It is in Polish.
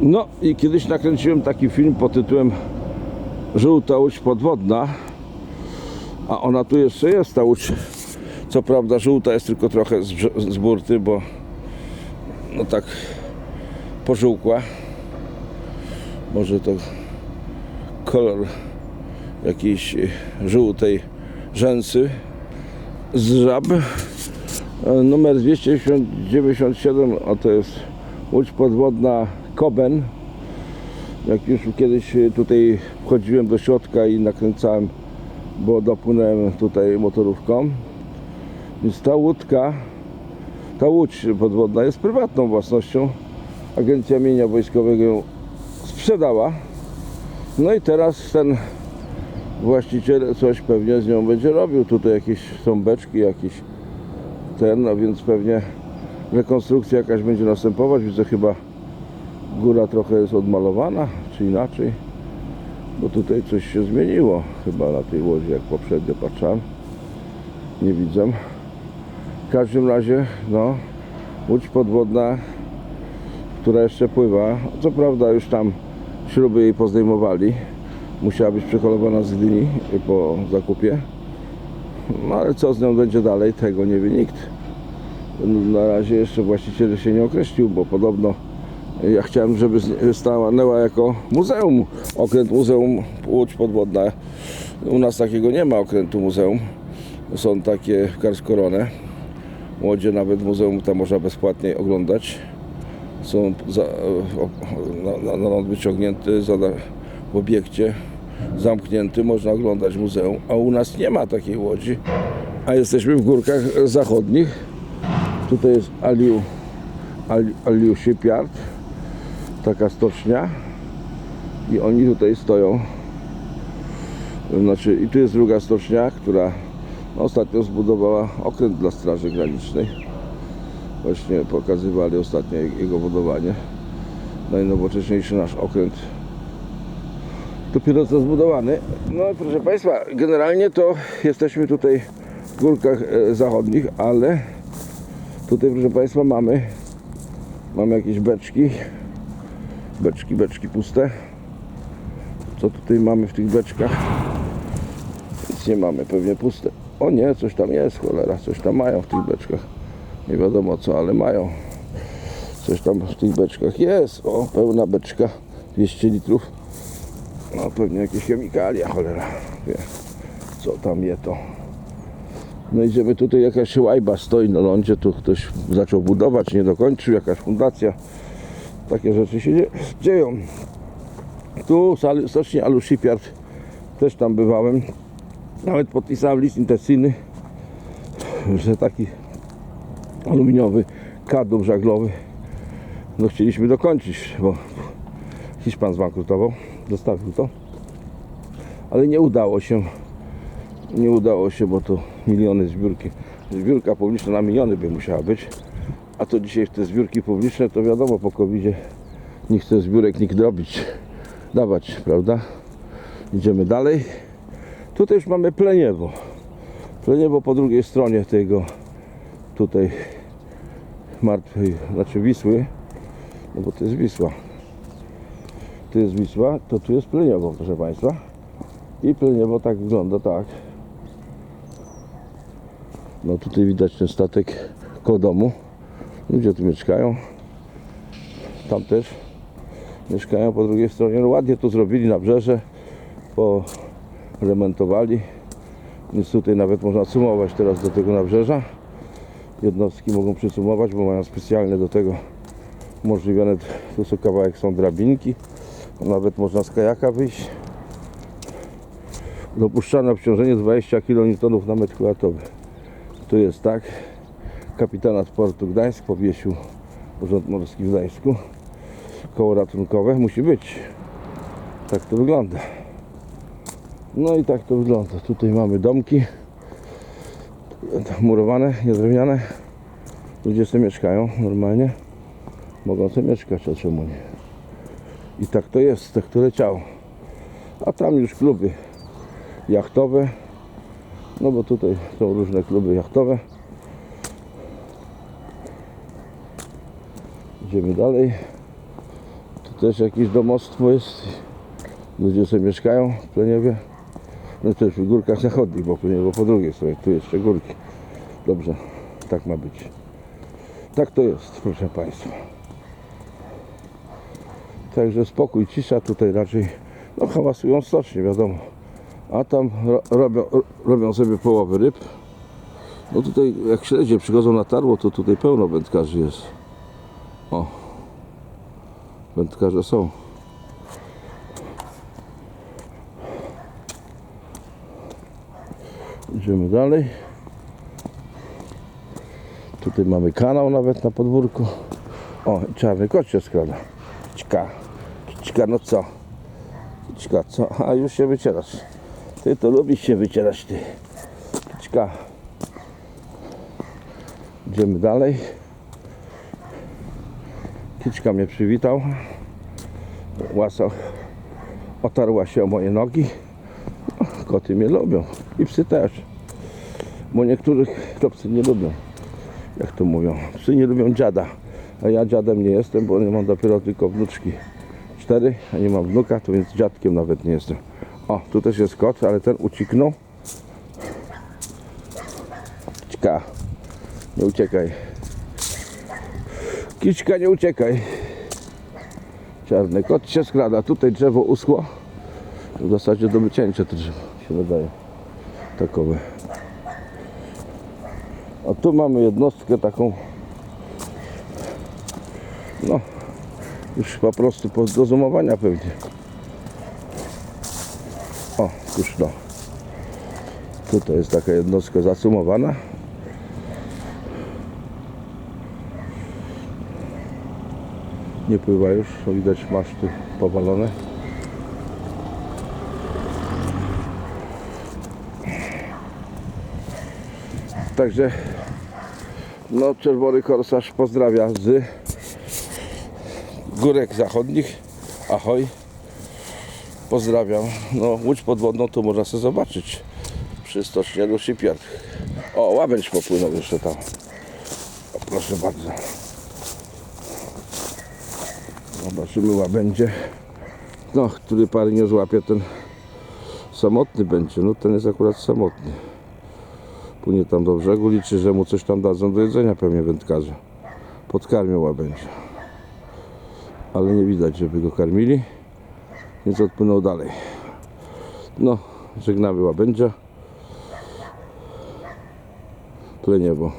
No i kiedyś nakręciłem taki film pod tytułem Żółta łódź podwodna. A ona tu jeszcze jest, ta łódź. Co prawda żółta jest tylko trochę z, z burty, bo no tak pożółkła. Może to kolor jakiejś żółtej rzęsy z żab. E, Numer 297, a to jest łódź podwodna Koben. Jak już kiedyś y, tutaj wchodziłem do środka i nakręcałem, bo dopłynąłem tutaj motorówką. Więc ta łódka, ta łódź podwodna jest prywatną własnością. Agencja Mienia Wojskowego ją sprzedała. No i teraz ten właściciel coś pewnie z nią będzie robił. Tutaj jakieś są beczki, jakieś ten, no więc pewnie rekonstrukcja jakaś będzie następować. Widzę chyba góra trochę jest odmalowana, czy inaczej. Bo tutaj coś się zmieniło chyba na tej łodzi, jak poprzednio patrzałem. Nie widzę. W każdym razie, no, łódź podwodna, która jeszcze pływa. Co prawda już tam śruby jej pozdejmowali. Musiała być przeholowana z Gdyni po zakupie. No ale co z nią będzie dalej, tego nie wie nikt. Na razie jeszcze właściciel się nie określił, bo podobno ja chciałem, żeby stanęła jako muzeum. Okręt muzeum Łódź Podwodna. U nas takiego nie ma okrętu muzeum. Są takie Karskoronę. Łodzie nawet muzeum tam można bezpłatnie oglądać. Są za, na, na, na wyciągnięty za, w obiekcie zamknięty, można oglądać muzeum, a u nas nie ma takiej łodzi. A jesteśmy w górkach zachodnich. Tutaj jest Aliu, Ali, Aliu Shipyard, taka stocznia i oni tutaj stoją. Znaczy, i tu jest druga stocznia, która no, ostatnio zbudowała okręt dla Straży Granicznej. Właśnie pokazywali ostatnio jego budowanie. Najnowocześniejszy nasz okręt dopiero co zbudowany. No proszę Państwa, generalnie to jesteśmy tutaj w górkach e, zachodnich, ale tutaj proszę Państwa mamy mamy jakieś beczki beczki, beczki puste. Co tutaj mamy w tych beczkach? Nic nie mamy, pewnie puste. O nie, coś tam jest, cholera, coś tam mają w tych beczkach. Nie wiadomo co, ale mają. Coś tam w tych beczkach jest, o, pełna beczka 200 litrów. No pewnie jakieś chemikalia, cholera. Wie, co tam je to. No idziemy tutaj, jakaś łajba stoi na lądzie, tu ktoś zaczął budować, nie dokończył, jakaś fundacja. Takie rzeczy się dzie- dzieją. Tu sal- stocznie Alu Shipyard, też tam bywałem. Nawet podpisałem list intencyjny, że taki aluminiowy kadłub żaglowy no chcieliśmy dokończyć, bo Hiszpan zbankrutował, zostawił to. Ale nie udało się nie udało się, bo to miliony zbiórki. Zbiórka publiczna na miliony by musiała być. A to dzisiaj te zbiórki publiczne, to wiadomo, po covid nie chce zbiórek nikt robić, dawać, prawda? Idziemy dalej. Tutaj już mamy Pleniewo. Pleniewo po drugiej stronie tego tutaj martwej, znaczy Wisły, no bo to jest Wisła. Tu jest Wisła, to tu jest Pleniewo, proszę Państwa. I Pleniewo tak wygląda, tak. No tutaj widać ten statek koło domu. Ludzie tu mieszkają. Tam też mieszkają po drugiej stronie. No ładnie to zrobili nabrzeże. Poremontowali. Więc tutaj nawet można sumować teraz do tego nabrzeża. Jednostki mogą przysumować, bo mają specjalnie do tego umożliwione. Tu są kawałek, są drabinki. Nawet można z kajaka wyjść. Dopuszczane obciążenie 20 kN na metr kwadratowy. Tu jest tak. Kapitanat Portu Gdańsk powiesił Urząd Morski w Gdańsku. Koło ratunkowe musi być. Tak to wygląda. No i tak to wygląda. Tutaj mamy domki murowane, nie drewniane. Ludzie sobie mieszkają normalnie. Mogą sobie mieszkać, a czemu nie? I tak to jest, tak to leciało. A tam już kluby jachtowe. No bo tutaj są różne kluby jachtowe. Idziemy dalej. Tutaj też jakieś domostwo jest. Ludzie sobie mieszkają w Pleniewie. No też w górkach zachodnich, bo Pleniewo po drugiej stronie. Tu jeszcze górki. Dobrze, tak ma być. Tak to jest, proszę Państwa. Także spokój, cisza tutaj raczej. No hałasują stocznie, wiadomo. A tam ro, robią, robią sobie połowy ryb. No tutaj jak śledzie przychodzą na tarło, to tutaj pełno wędkarzy jest. O. Wędkarze są. Idziemy dalej. Tutaj mamy kanał nawet na podwórku. O, czarny kot się skrada. Ćka. Ćka, no co? Ćka, co? A już się wycierasz. Ty to lubisz się wycierać, ty. Ćka. Idziemy dalej. Kiczka mnie przywitał. Łasa otarła się o moje nogi. No, Koty mnie lubią. I psy też. Bo niektórych to psy nie lubią. Jak to mówią? Psy nie lubią dziada. A ja dziadem nie jestem, bo nie mam dopiero tylko wnuczki. Cztery, a nie mam wnuka, to więc dziadkiem nawet nie jestem. O, tu też jest kot, ale ten ucieknął. Kiczka, nie uciekaj. Kiczka, nie uciekaj. Czarny kot się skrada. Tutaj drzewo uschło. W zasadzie do wycięcia to drzewo się wydaje. Takowe. A tu mamy jednostkę taką. No, już po prostu do zoomowania pewnie. O, już no. Tutaj jest taka jednostka zasumowana. Nie pływa już, widać maszty powalone. Także no czerwony korsarz pozdrawia z górek zachodnich. Ahoj. Pozdrawiam. No łódź podwodną to można sobie zobaczyć przy stocznielu Shipyard. O, łabędź popłynął jeszcze tam. O, proszę bardzo. Zobaczymy łabędzie. No, który pary nie złapie, ten samotny będzie. No ten jest akurat samotny. Płynie tam do brzegu, liczy, że mu coś tam dadzą do jedzenia pewnie wędkarze. Podkarmią łabędzia. Ale nie widać, żeby go karmili. Więc odpłynął dalej. No, żegnamy łabędzia. Pleniewo.